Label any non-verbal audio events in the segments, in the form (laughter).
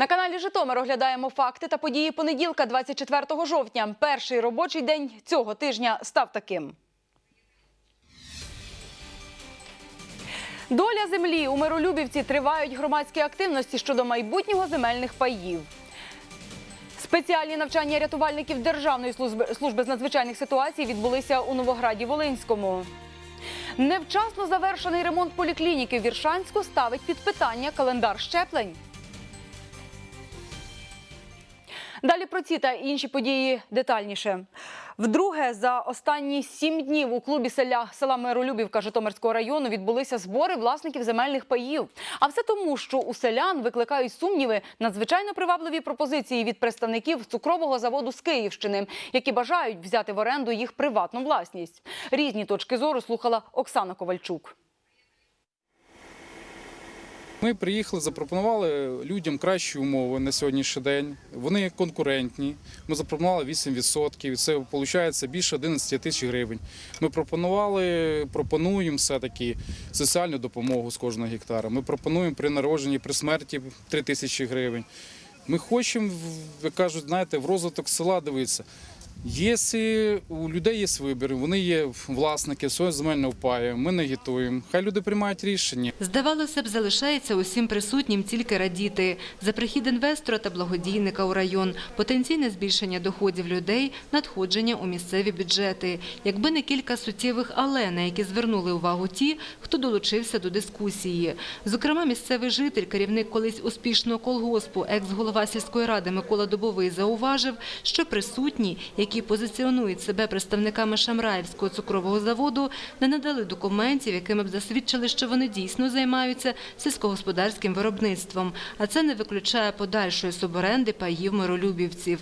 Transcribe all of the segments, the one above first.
На каналі Житомир оглядаємо факти та події понеділка, 24 жовтня. Перший робочий день цього тижня став таким. Доля землі у Миролюбівці тривають громадські активності щодо майбутнього земельних паїв. Спеціальні навчання рятувальників Державної служби, служби з надзвичайних ситуацій відбулися у Новограді Волинському. Невчасно завершений ремонт поліклініки в Віршанську ставить під питання календар щеплень. Далі про ці та інші події детальніше. Вдруге за останні сім днів у клубі селя села Миролюбівка Житомирського району відбулися збори власників земельних паїв. А все тому, що у селян викликають сумніви надзвичайно привабливі пропозиції від представників цукрового заводу з Київщини, які бажають взяти в оренду їх приватну власність. Різні точки зору слухала Оксана Ковальчук. Ми приїхали, запропонували людям кращі умови на сьогоднішній день. Вони конкурентні. Ми запропонували 8%. Це виходить більше 11 тисяч гривень. Ми пропонували, пропонуємо все-таки соціальну допомогу з кожного гектара. Ми пропонуємо при народженні, при смерті 3 тисячі гривень. Ми хочемо, як кажуть, знаєте, в розвиток села дивитися. Якщо у людей є вибір, вони є власники свого земельного паю, ми не агітуємо. Хай люди приймають рішення. Здавалося б, залишається усім присутнім тільки радіти за прихід інвестора та благодійника у район, потенційне збільшення доходів людей, надходження у місцеві бюджети. Якби не кілька суттєвих але, на які звернули увагу ті, хто долучився до дискусії. Зокрема, місцевий житель, керівник колись успішного колгоспу, екс-голова сільської ради Микола Добовий зауважив, що присутні, які позиціонують себе представниками Шамраївського цукрового заводу, не надали документів, якими б засвідчили, що вони дійсно займаються сільськогосподарським виробництвом. А це не виключає подальшої суборенди паїв миролюбівців.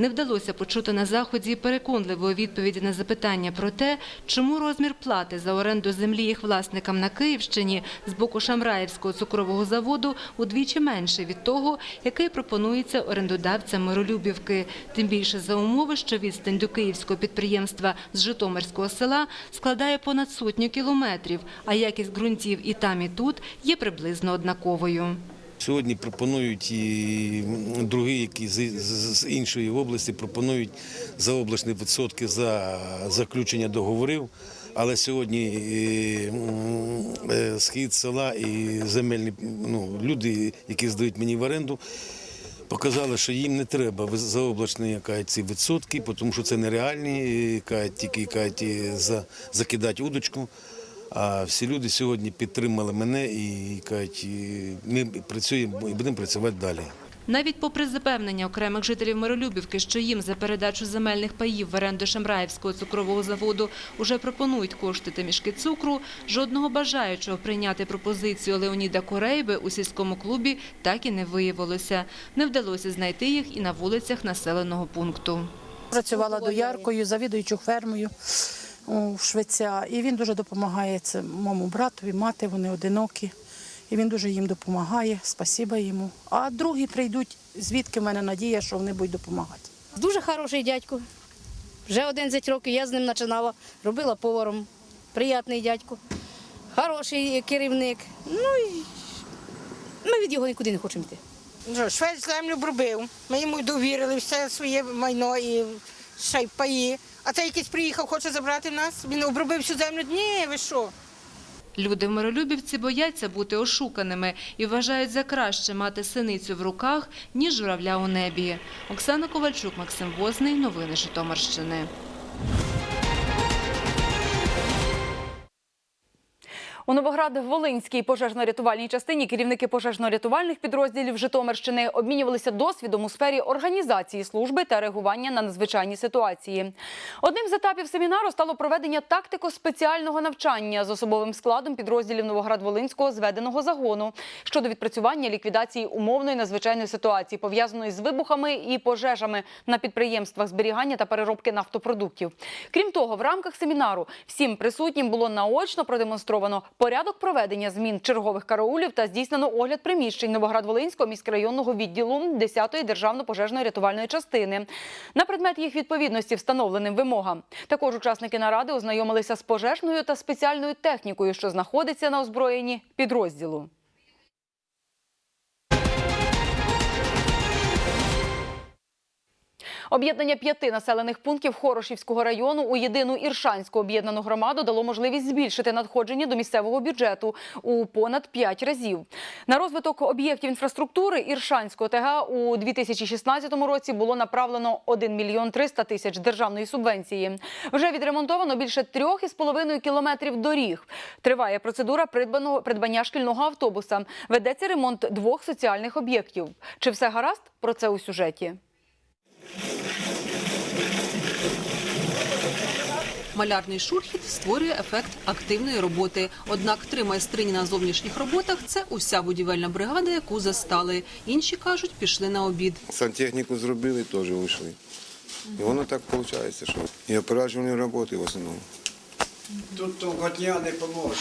Не вдалося почути на заході переконливої відповіді на запитання про те, чому розмір плати за оренду землі їх власникам на Київщині з боку Шамраївського цукрового заводу удвічі менший від того, який пропонується орендодавцям Миролюбівки. Тим більше за умови, що відстань до київського підприємства з Житомирського села складає понад сотню кілометрів, а якість ґрунтів і там, і тут є приблизно однаковою. Сьогодні пропонують і другі, які з, іншої області пропонують за обласні відсотки за заключення договорів. Але сьогодні е, е, схід села і земельні ну, люди, які здають мені в оренду, показали, що їм не треба заоблачні кажуть, ці відсотки, тому що це нереальні, кажуть, тільки кажуть, за, закидати удочку. А всі люди сьогодні підтримали мене і кажуть, ми працюємо і будемо працювати далі. Навіть попри запевнення окремих жителів Миролюбівки, що їм за передачу земельних паїв в оренду Шамраївського цукрового заводу уже пропонують кошти та мішки цукру, жодного бажаючого прийняти пропозицію Леоніда Корейби у сільському клубі так і не виявилося. Не вдалося знайти їх і на вулицях населеного пункту. Працювала дояркою, завідуючу фермою у Швеця. І він дуже допомагає це моєму братові, мати, вони одинокі. І він дуже їм допомагає, спасіба йому. А другі прийдуть, звідки в мене надія, що вони будуть допомагати. Дуже хороший дядько. Вже 11 років я з ним починала, робила поваром. Приятний дядько, хороший керівник. Ну і ми від його нікуди не хочемо йти. Ну, Швець землю бробив. Ми йому довірили все своє майно і ще й паї. А це якийсь приїхав, хоче забрати нас. Він обробив всю землю. Ні, ви що? Люди в Миролюбівці бояться бути ошуканими і вважають за краще мати синицю в руках, ніж журавля у небі. Оксана Ковальчук, Максим Возний. Новини Житомирщини. У Новоград-Волинській пожежно-рятувальній частині керівники пожежно-рятувальних підрозділів Житомирщини обмінювалися досвідом у сфері організації служби та реагування на надзвичайні ситуації. Одним з етапів семінару стало проведення тактико-спеціального навчання з особовим складом підрозділів Новоград-Волинського зведеного загону щодо відпрацювання ліквідації умовної надзвичайної ситуації, пов'язаної з вибухами і пожежами на підприємствах зберігання та переробки нафтопродуктів. Крім того, в рамках семінару всім присутнім було наочно продемонстровано порядок проведення змін чергових караулів та здійснено огляд приміщень Новоград-Волинського міськрайонного відділу 10-ї державно-пожежної рятувальної частини на предмет їх відповідності встановленим вимогам. Також учасники наради ознайомилися з пожежною та спеціальною технікою, що знаходиться на озброєнні підрозділу. Об'єднання п'яти населених пунктів Хорошівського району у єдину Іршанську об'єднану громаду дало можливість збільшити надходження до місцевого бюджету у понад п'ять разів. На розвиток об'єктів інфраструктури Іршанського ТГ у 2016 році було направлено 1 мільйон 300 тисяч державної субвенції. Вже відремонтовано більше трьох із половиною кілометрів доріг. Триває процедура придбання шкільного автобуса. Ведеться ремонт двох соціальних об'єктів. Чи все гаразд? Про це у сюжеті. Малярний шурхіт створює ефект активної роботи. Однак три майстрині на зовнішніх роботах це уся будівельна бригада, яку застали. Інші кажуть, пішли на обід. Сантехніку зробили, теж вийшли. І воно так виходить, що і операджувальні роботи в основному. Тут толкотня не поможе.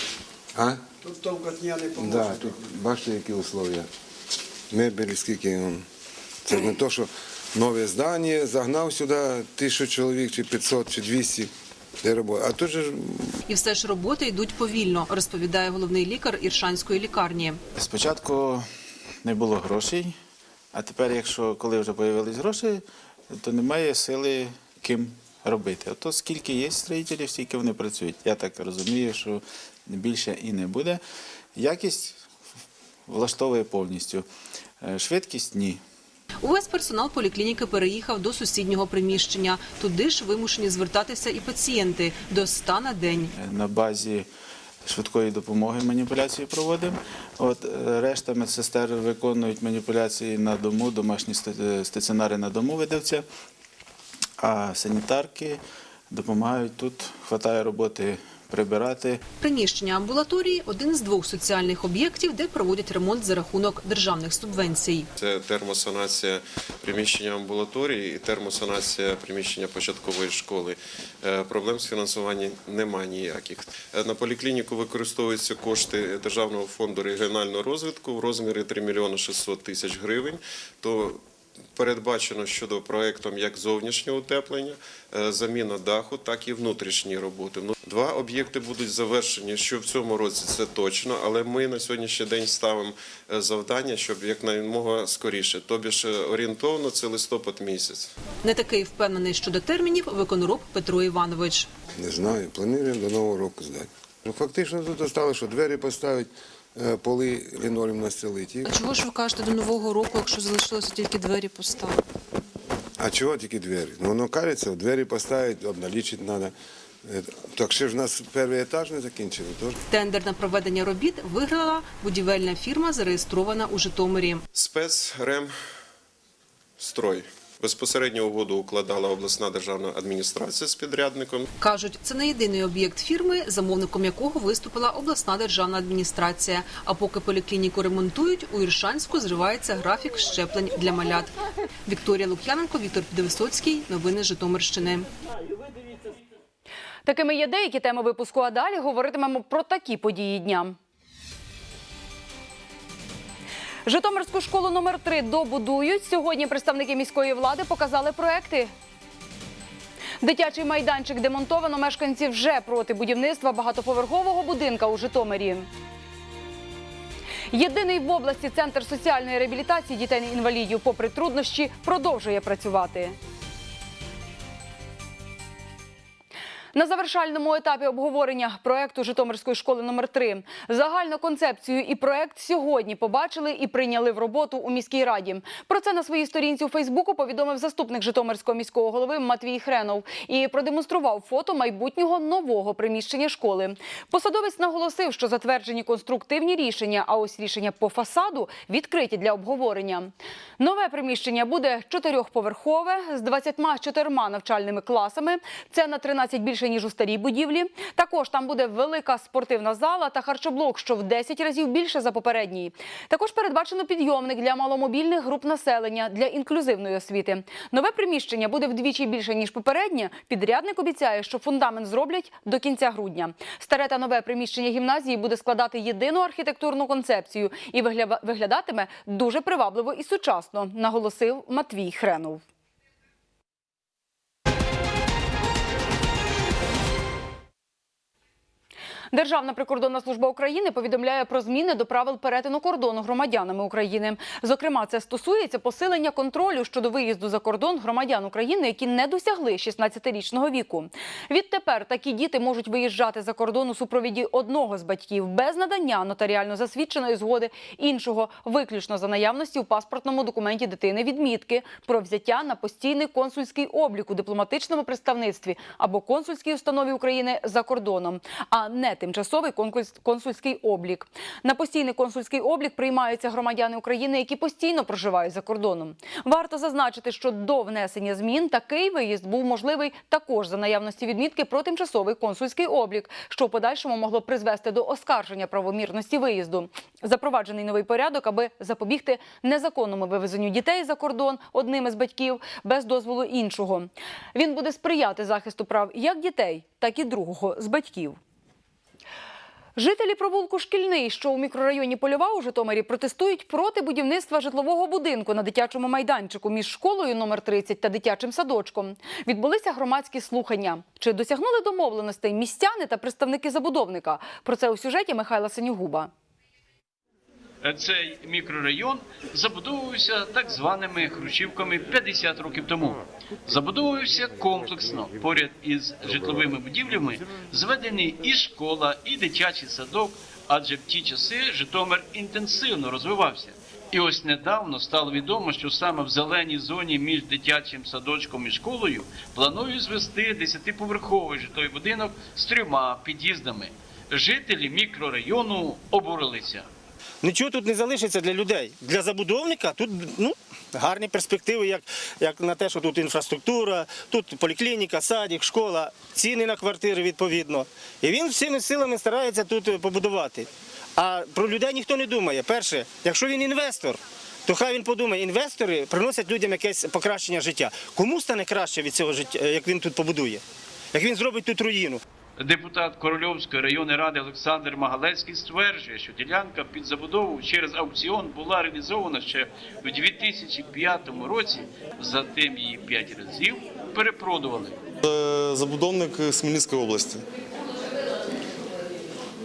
А? Тут толкотня не поможе. Да, тут бачите, які условия. Мебелі, скільки он. Це не то, що нове здання, загнав сюди тисячу чоловік, чи 500, чи 200. Де робота. А тут же ж І все ж роботи йдуть повільно, розповідає головний лікар Іршанської лікарні. Спочатку не було грошей, а тепер, якщо коли вже з'явились гроші, то немає сили ким робити. Ото скільки є строїтелів, стільки вони працюють. Я так розумію, що більше і не буде. Якість влаштовує повністю. Е, Швидкість ні. Увесь персонал поліклініки переїхав до сусіднього приміщення. Туди ж вимушені звертатися і пацієнти до 100 на день. Е, На базі швидкої допомоги маніпуляції проводимо. От е, решта медсестер виконують маніпуляції на дому, домашні стаціонари на дому видавця, а санітарки допомагають тут. Хватає роботи прибирати. Приміщення амбулаторії один з двох соціальних об'єктів, де проводять ремонт за рахунок державних субвенцій. Це термосанація приміщення амбулаторії і термосанація приміщення початкової школи. Е, Проблем з фінансуванням немає ніяких. Е, На поліклініку використовуються кошти Державного фонду регіонального розвитку в розмірі 3 мільйони 600 тисяч гривень. То Передбачено щодо проектом як зовнішнього утеплення, е, заміна даху, так і внутрішні роботи. Ну, Два об'єкти будуть завершені, що в цьому році це точно, але ми на сьогоднішній день ставимо е, завдання, щоб якнаймога скоріше. Тобі ж орієнтовно це листопад місяць. Не такий впевнений щодо термінів виконроб Петро Іванович. не знаю, плануємо до Нового року здати. Ну, фактично тут осталось, що двері поставити, поли лінолеум настелити. А чого ж ви кажете до нового року, якщо залишилося тільки двері поставити? А чого тільки двері? Ну воно кажеться, двері поставити, обналічити треба. Так ще ж в нас перший етаж не закінчили. Тож Тендер на проведення робіт виграла будівельна фірма, зареєстрована у Житомирі. Спецрем строй. Безпосередньо угоду укладала обласна державна адміністрація з підрядником. Кажуть, це не єдиний об'єкт фірми, замовником якого виступила обласна державна адміністрація. А поки поліклініку ремонтують, у Іршанську зривається графік щеплень для малят. Вікторія Лук'яненко, Віктор Підвисоцький. Новини Житомирщини. Такими є деякі теми випуску. А далі говоритимемо про такі події дня. Житомирську школу номер 3 добудують. Сьогодні представники міської влади показали проекти. Дитячий майданчик демонтовано. Мешканці вже проти будівництва багатоповерхового будинка у Житомирі. Єдиний в області центр соціальної реабілітації дітей-інвалідів, попри труднощі, продовжує працювати. На завершальному етапі обговорення проекту Житомирської школи номер 3 загальну концепцію і проект сьогодні побачили і прийняли в роботу у міській раді. Про це на своїй сторінці у Фейсбуку повідомив заступник Житомирського міського голови Матвій Хренов і продемонстрував фото майбутнього нового приміщення школи. Посадовець наголосив, що затверджені конструктивні рішення, а ось рішення по фасаду відкриті для обговорення. Нове приміщення буде чотирьохповерхове з 24 навчальними класами. Це на 13 більше ніж у старій будівлі. Також там буде велика спортивна зала та харчоблок, що в 10 разів більше за попередній. Також передбачено підйомник для маломобільних груп населення для інклюзивної освіти. Нове приміщення буде вдвічі більше ніж попереднє. Підрядник обіцяє, що фундамент зроблять до кінця грудня. Старе та нове приміщення гімназії буде складати єдину архітектурну концепцію і виглядатиме дуже привабливо і сучасно, наголосив Матвій Хренов. Державна прикордонна служба України повідомляє про зміни до правил перетину кордону громадянами України. Зокрема, це стосується посилення контролю щодо виїзду за кордон громадян України, які не досягли 16-річного віку. Відтепер такі діти можуть виїжджати за кордон у супровіді одного з батьків без надання нотаріально засвідченої згоди іншого, виключно за наявності у паспортному документі дитини відмітки про взяття на постійний консульський облік у дипломатичному представництві або консульській установі України за кордоном, а не тимчасовий консульський облік. На постійний консульський облік приймаються громадяни України, які постійно проживають за кордоном. Варто зазначити, що до внесення змін такий виїзд був можливий також за наявності відмітки про тимчасовий консульський облік, що в подальшому могло призвести до оскарження правомірності виїзду. Запроваджений новий порядок, аби запобігти незаконному вивезенню дітей за кордон одним із батьків без дозволу іншого. Він буде сприяти захисту прав як дітей, так і другого з батьків. Жителі провулку Шкільний, що у мікрорайоні Польова у Житомирі, протестують проти будівництва житлового будинку на дитячому майданчику між школою номер 30 та дитячим садочком. Відбулися громадські слухання. Чи досягнули домовленостей містяни та представники забудовника? Про це у сюжеті Михайла Синюгуба. Цей мікрорайон забудовувався так званими хрущівками 50 років тому. Забудовувався комплексно. Поряд із житловими будівлями зведені і школа, і дитячий садок, адже в ті часи Житомир інтенсивно розвивався. І ось недавно стало відомо, що саме в зеленій зоні між дитячим садочком і школою планують звести 10-поверховий житловий будинок з трьома під'їздами. Жителі мікрорайону обурилися. Нічого тут не залишиться для людей. Для забудовника тут ну, гарні перспективи, як, як на те, що тут інфраструктура, тут поліклініка, садик, школа, ціни на квартири відповідно. І він всіми силами старається тут побудувати. А про людей ніхто не думає. Перше, якщо він інвестор, то хай він подумає, інвестори приносять людям якесь покращення життя. Кому стане краще від цього життя, як він тут побудує? Як він зробить тут руїну? Депутат Корольовської районної ради Олександр Магалецький стверджує, що ділянка під забудову через аукціон була реалізована ще у 2005 році. Затим її п'ять разів перепродували. Забудовник з області.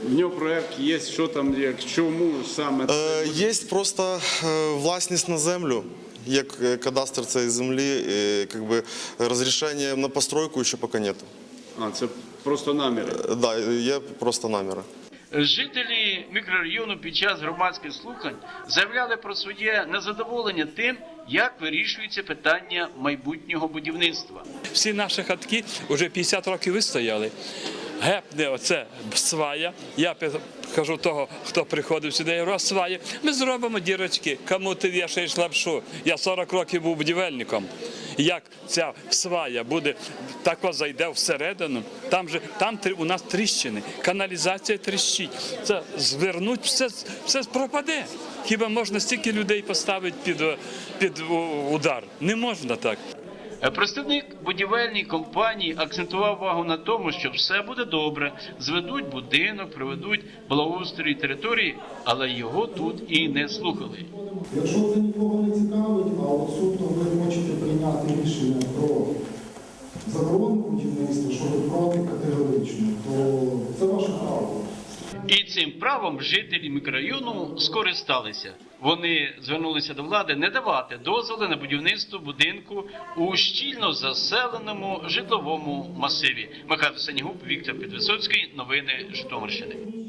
В нього проект є, що там, як чому саме Е, Є просто е, власність на землю, як е, кадастр цієї землі, е, как би, розрішення на постройку ще поки нет. А це просто наміри. Е, Да, є просто наміри. Жителі мікрорайону під час громадських слухань заявляли про своє незадоволення тим, як вирішується питання майбутнього будівництва. Всі наші хатки вже 50 років вистояли. Гепне оце свая. Я кажу того, хто приходив сюди, я. Ми зробимо дірочки. Кому ти вішаєш лапшу? Я 40 років був будівельником. Як ця свая буде так зайде всередину, там же там у нас тріщини, каналізація тріщить. Це звернуть, все, все пропаде. Хіба можна стільки людей поставити під, під удар? Не можна так. Представник будівельній компанії акцентував увагу на тому, що все буде добре, зведуть будинок, приведуть благоустрій території, але його тут і не слухали. Якщо це нікого не цікавить, а от суто ви хочете прийняти рішення про заборону будівництва, що ви проти категорично, то це ваше право. Цим правом жителі мікрорайону скористалися. Вони звернулися до влади не давати дозволи на будівництво будинку у щільно заселеному житловому масиві. Михайло Санігуб, Віктор Підвисоцький. Новини Житомирщини.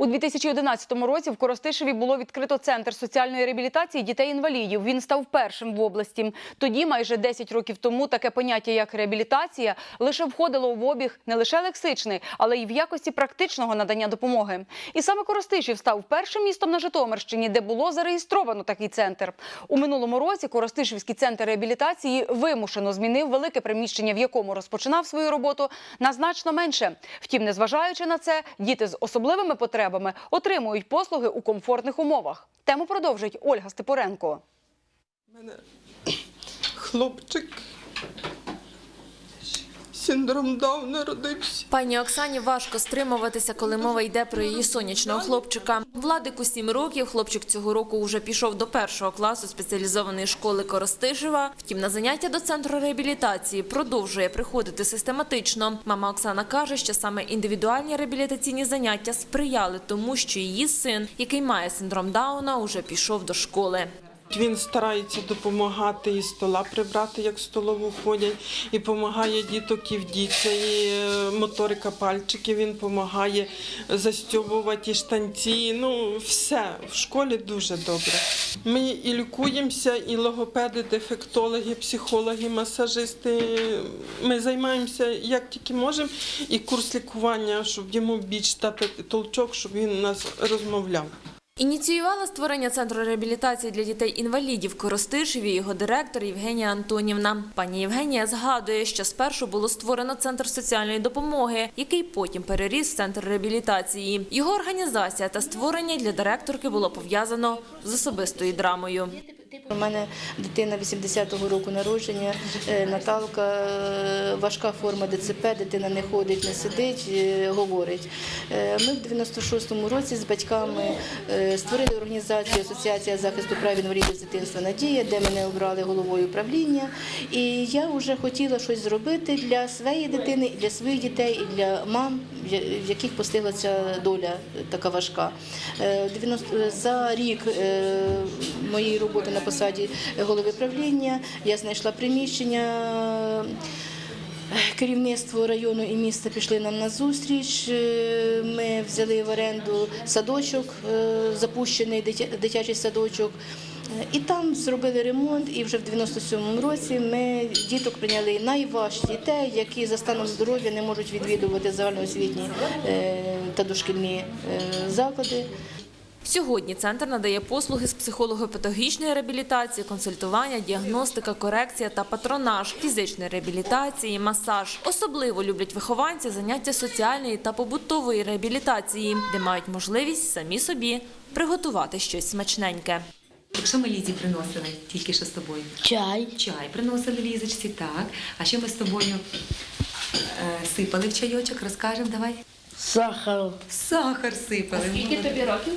У 2011 році в Коростишеві було відкрито центр соціальної реабілітації дітей-інвалідів. Він став першим в області. Тоді, майже 10 років тому, таке поняття як реабілітація лише входило в обіг не лише лексичний, але й в якості практичного надання допомоги. І саме Коростишів став першим містом на Житомирщині, де було зареєстровано такий центр. У минулому році Коростишівський центр реабілітації вимушено змінив велике приміщення, в якому розпочинав свою роботу, на значно менше. Втім, незважаючи на це, діти з особливими потребами отримують послуги у комфортних умовах. Тему продовжить Ольга Степоренко. У мене (clears throat) Хлопчик синдром Дауна родився. Пані Оксані важко стримуватися, коли мова йде про її сонячного хлопчика. Владику 7 років. Хлопчик цього року уже пішов до першого класу спеціалізованої школи Коростишева. Втім, на заняття до центру реабілітації продовжує приходити систематично. Мама Оксана каже, що саме індивідуальні реабілітаційні заняття сприяли тому, що її син, який має синдром Дауна, уже пішов до школи. Він старається допомагати і стола прибрати, як в столову ходять, і допомагає діток і вдіться, і е, моторика пальчиків, він допомагає застьобувати і штанці. Ну, все в школі дуже добре. Ми і лікуємося, і логопеди, дефектологи, психологи, масажисти. Ми займаємося як тільки можемо, і курс лікування, щоб йому більш дати толчок, щоб він нас розмовляв. Ініціювала створення центру реабілітації для дітей-інвалідів Коростишеві його директор Євгенія Антонівна. Пані Євгенія згадує, що спершу було створено центр соціальної допомоги, який потім переріс в центр реабілітації. Його організація та створення для директорки було пов'язано з особистою драмою. У мене дитина 80-го року народження, е, Наталка, е, важка форма ДЦП, дитина не ходить, не сидить, е, говорить. Ми в 96-му році з батьками створили організацію Асоціація захисту прав інвалідів з дитинства Надія, де мене обрали головою правління. І я вже хотіла щось зробити для своєї дитини, для своїх дітей і для мам, в яких постигла ця доля така важка. Е, 90 За рік е, моєї роботи на посаді голови правління я знайшла приміщення. Керівництво району і міста пішли нам на зустріч. Е, Ми взяли в оренду садочок, е, запущений дитячий садочок. Е, І там зробили ремонт, і вже в 97-му році ми діток прийняли найважчі дітей, які за станом здоров'я не можуть відвідувати загальноосвітні е, та дошкільні е, заклади. Сьогодні центр надає послуги з психолого-педагогічної реабілітації, консультування, діагностика, корекція та патронаж, фізичної реабілітації, масаж. Особливо люблять вихованці заняття соціальної та побутової реабілітації, де мають можливість самі собі приготувати щось смачненьке. Що ми Лізі приносили тільки що з тобою? Чай. Чай приносили Лізочці, так. А що ми з тобою е, сипали в чайочок? Розкажемо, давай. Сахар. Сахар сипали. Скільки тобі років?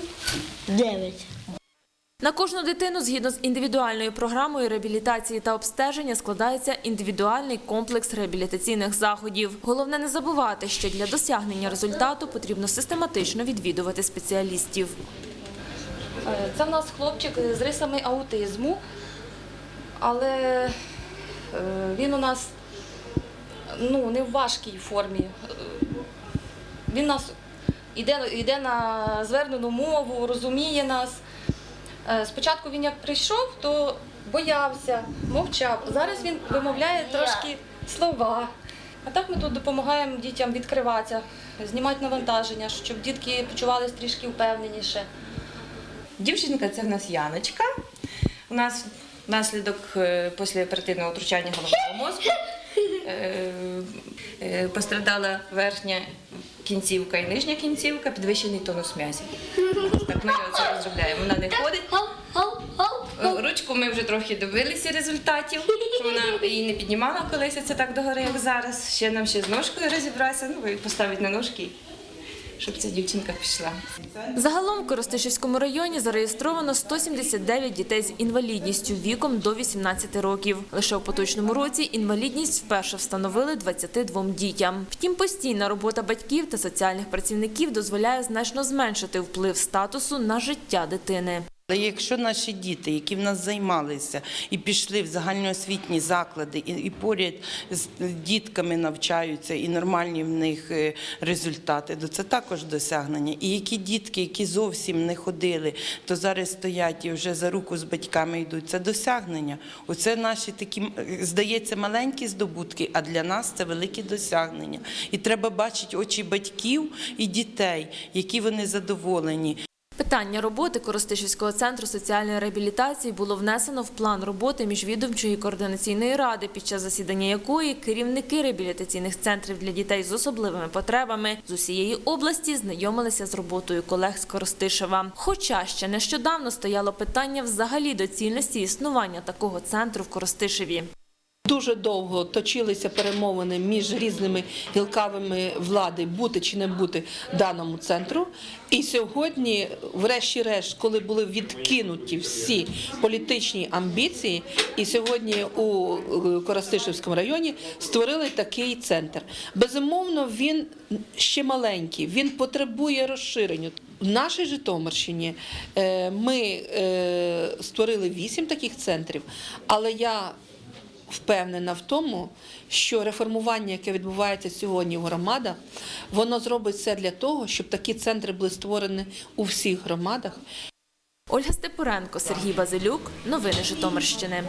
Дев'ять. На кожну дитину, згідно з індивідуальною програмою реабілітації та обстеження, складається індивідуальний комплекс реабілітаційних заходів. Головне не забувати, що для досягнення результату потрібно систематично відвідувати спеціалістів. Це в нас хлопчик з рисами аутизму, але е, він у нас ну, не в важкій формі. Е, Він нас йде, йде на звернену мову, розуміє нас. Е, Спочатку він як прийшов, то боявся, мовчав. Зараз він вимовляє трошки слова. А так ми тут допомагаємо дітям відкриватися, знімати навантаження, щоб дітки почувалися трішки впевненіше. Дівчинка це в нас Яночка. У нас внаслідок е, післяоперативного втручання головного мозку е, е, пострадала верхня кінцівка і нижня кінцівка, підвищений тонус м'язів. Так ми це розробляємо. Вона не ходить. Ручку ми вже трохи добилися результатів, вона її не піднімала колись це так догори, як зараз. Ще нам ще з ножкою розібратися, ну і поставити на ножки, щоб ця дівчинка пішла. Загалом в Коростишівському районі зареєстровано 179 дітей з інвалідністю віком до 18 років. Лише у поточному році інвалідність вперше встановили 22 дітям. Втім, постійна робота батьків та соціальних працівників дозволяє значно зменшити вплив статусу на життя дитини. Але якщо наші діти, які в нас займалися і пішли в загальноосвітні заклади, і, і поряд з дітками навчаються, і нормальні в них е, результати, то це також досягнення. І які дітки, які зовсім не ходили, то зараз стоять і вже за руку з батьками йдуть. Це досягнення. Оце наші такі, е, здається, маленькі здобутки, а для нас це великі досягнення. І треба бачити очі батьків і дітей, які вони задоволені. Питання роботи Коростишівського центру соціальної реабілітації було внесено в план роботи міжвідомчої координаційної ради, під час засідання якої керівники реабілітаційних центрів для дітей з особливими потребами з усієї області знайомилися з роботою колег з Коростишева. Хоча ще нещодавно стояло питання взагалі доцільності існування такого центру в Коростишеві. Дуже довго точилися перемовини між різними гілкавими влади, бути чи не бути даному центру. І сьогодні, врешті-решт, коли були відкинуті всі політичні амбіції, і сьогодні у е, Коростишівському районі створили такий центр. Безумовно, він ще маленький, він потребує розширення. В нашій Житомирщині е, ми е, створили вісім таких центрів, але я впевнена в тому, що реформування, яке відбувається сьогодні в громадах, воно зробить все для того, щоб такі центри були створені у всіх громадах. Ольга Степуренко, Сергій Базилюк. Новини Житомирщини.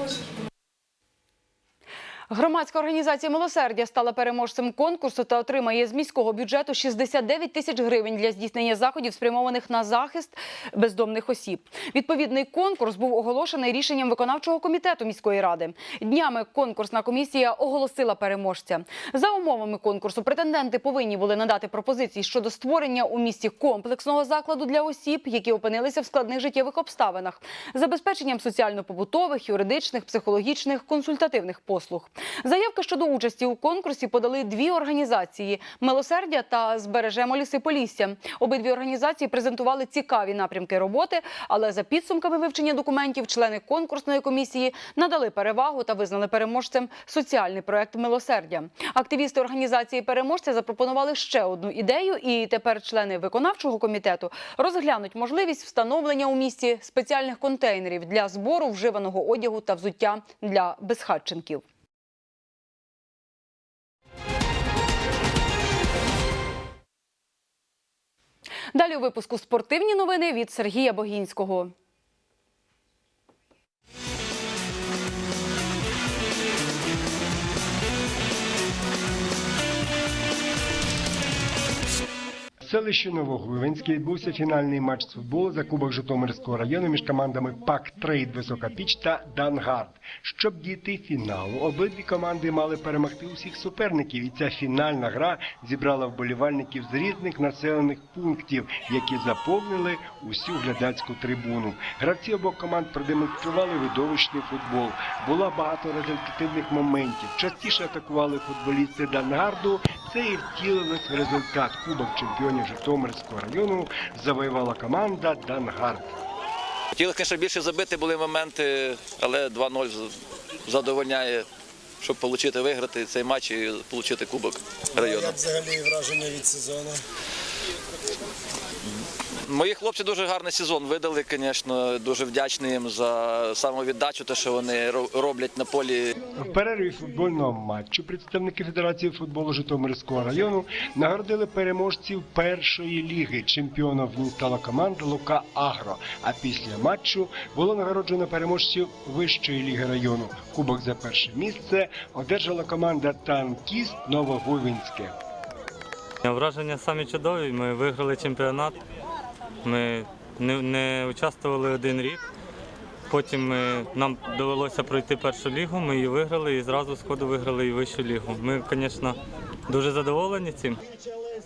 Громадська організація «Милосердя» стала переможцем конкурсу та отримає з міського бюджету 69 тисяч гривень для здійснення заходів, спрямованих на захист бездомних осіб. Відповідний конкурс був оголошений рішенням виконавчого комітету міської ради. Днями конкурсна комісія оголосила переможця. За умовами конкурсу претенденти повинні були надати пропозиції щодо створення у місті комплексного закладу для осіб, які опинилися в складних життєвих обставинах, забезпеченням соціально-побутових, юридичних, психологічних, консультативних послуг. Заявки щодо участі у конкурсі подали дві організації Милосердя та Збережемо ліси Полісся. Обидві організації презентували цікаві напрямки роботи, але за підсумками вивчення документів члени конкурсної комісії надали перевагу та визнали переможцем соціальний проект Милосердя. Активісти організації переможця запропонували ще одну ідею, і тепер члени виконавчого комітету розглянуть можливість встановлення у місті спеціальних контейнерів для збору вживаного одягу та взуття для безхатченків. Далі у випуску спортивні новини від Сергія Богінського. Селищі Новогливенське відбувся фінальний матч з футболу за Кубок Житомирського району між командами Пак Трейд Висока Піч та Дангард. Щоб дійти фіналу, обидві команди мали перемогти усіх суперників, і ця фінальна гра зібрала вболівальників з різних населених пунктів, які заповнили усю глядацьку трибуну. Гравці обох команд продемонстрували видовищний футбол. Було багато результативних моментів. Частіше атакували футболісти Дангарду. Це і втілилось в результат Кубок чемпіонів Житомирського району завоювала команда Дангард. Хотіли, звісно, більше забити були моменти, але 2-0 задовольняє, щоб отримати, виграти цей матч і отримати кубок району. Як взагалі враження від сезону? Мої хлопці дуже гарний сезон видали, звісно, дуже вдячний їм за самовіддачу, те, що вони роблять на полі. В перерві футбольного матчу представники Федерації футболу Житомирського району нагородили переможців першої ліги. Чемпіоном в ній стала команда Лука Агро. А після матчу було нагороджено переможців вищої ліги району. Кубок за перше місце одержала команда Танкіст Новогуйвинське. Враження самі чудові. Ми виграли чемпіонат. Ми не, не участвували один рік. Потім ми, нам довелося пройти першу лігу, ми її виграли і зразу сходу виграли і вищу лігу. Ми, звісно, дуже задоволені цим.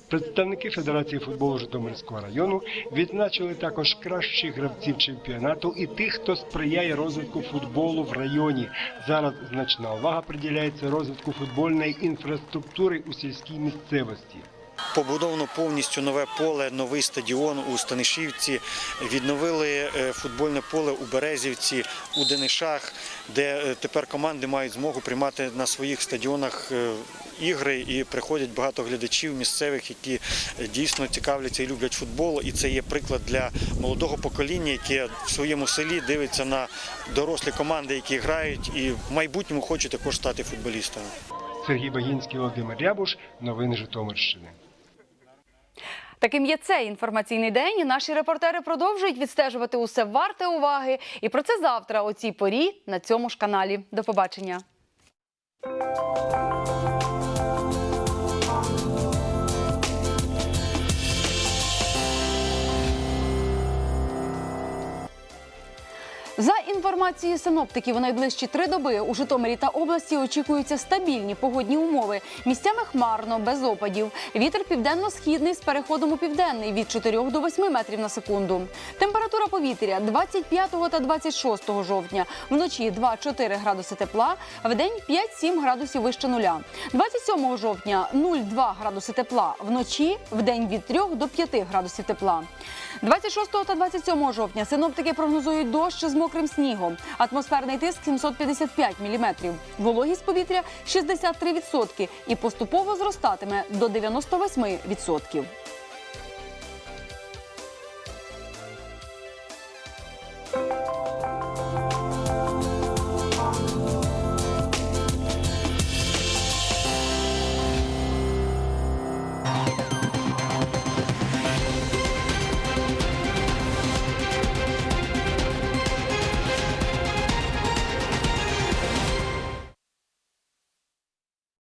Представники Федерації футболу Житомирського району відзначили також кращих гравців чемпіонату і тих, хто сприяє розвитку футболу в районі. Зараз значна увага приділяється розвитку футбольної інфраструктури у сільській місцевості. Побудовано повністю нове поле, новий стадіон у Станишівці. Відновили е, футбольне поле у Березівці, у Денишах, де е, тепер команди мають змогу приймати на своїх стадіонах е, ігри і приходять багато глядачів місцевих, які дійсно цікавляться і люблять футбол. І це є приклад для молодого покоління, яке в своєму селі дивиться на дорослі команди, які грають, і в майбутньому хочуть також стати футболістами. Сергій Багінський, Володимир Рябуш, новини Житомирщини. Таким є цей інформаційний день. і Наші репортери продовжують відстежувати усе варте уваги. І про це завтра о цій порі на цьому ж каналі. До побачення. За інформацією синоптиків, у найближчі три доби у Житомирі та області очікуються стабільні погодні умови. Місцями хмарно, без опадів. Вітер південно-східний з переходом у південний від 4 до 8 метрів на секунду. Температура повітря 25 та 26 жовтня. Вночі 2-4 градуси тепла, в день 5-7 градусів вище нуля. 27 жовтня 0,2 градуси тепла. Вночі в день від 3 до 5 градусів тепла. 26 та 27 жовтня синоптики прогнозують дощ з мокрим снігом. Атмосферний тиск 755 міліметрів. Вологість повітря 63% і поступово зростатиме до 98%.